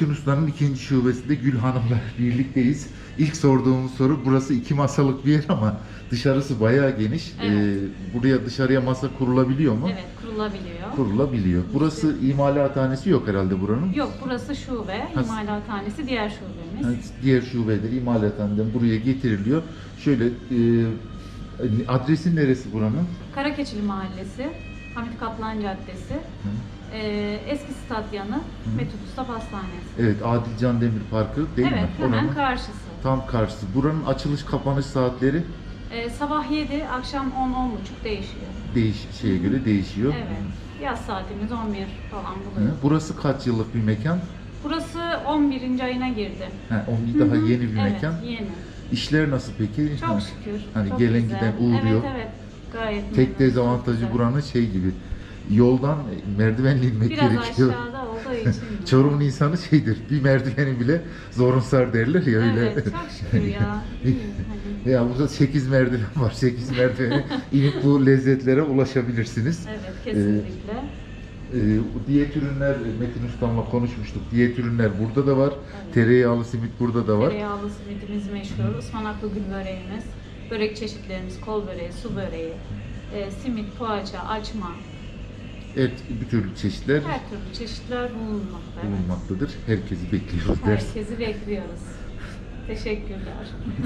Metin Usta'nın ikinci şubesinde Gül Hanım'la birlikteyiz. İlk sorduğumuz soru burası iki masalık bir yer ama dışarısı bayağı geniş. Evet. Ee, buraya dışarıya masa kurulabiliyor mu? Evet kurulabiliyor. Kurulabiliyor. Burası imalathanesi yok herhalde buranın. Yok burası şube, Ha, imalathanesi diğer şubemiz. Yani diğer şubeler imalathaneden buraya getiriliyor. Şöyle e, adresi neresi buranın? Karakeçili Mahallesi, Hamit Kaplan Caddesi, ee, eski stat yanı, Metin Usta Pastanesi. Evet Adil Can Demir Parkı değil evet mi? hemen Oranın karşısı. tam karşısı. Buranın açılış kapanış saatleri Ee, sabah 7, akşam 10-10.30 değişiyor. değiş şeye göre değişiyor. Evet. Yaz saatimiz 11 falan Hı. buluyor. Burası kaç yıllık bir mekan? Burası 11. ayına girdi. Ha, o daha Hı hı. yeni bir mekan. Evet, yeni. İşler nasıl peki? Çok Ha, şükür. Hani çok gelen güzel. giden uğruyor. Evet evet. Gayet Tek çok dezavantajı güzel. buranın şey gibi. Yoldan merdivenle inmek Biraz gerekiyor. aşağıda olduğu için. Çorum'un insanı şeydir. Bir merdiveni bile zorun sar derler ya öyle. Evet çok şükür ya. Hani. Ya burada 8 merdiven var. 8 merdiveni inip bu lezzetlere ulaşabilirsiniz. Evet kesinlikle. Ee, diyet ürünler Metin Ustam'la konuşmuştuk. Diyet ürünler burada da var. Evet. Tereyağlı simit burada da var. Tereyağlı simidimiz meşhur. Ispanaklı gül böreğimiz. Börek çeşitlerimiz kol böreği, su böreği, e, simit, poğaça, açma. Et bir türlü çeşitler Her türlü çeşitler bulunmakta. Evet. bulunmaktadır. Herkesi bekliyoruz ders. Herkesi bekliyoruz. Teşekkürler.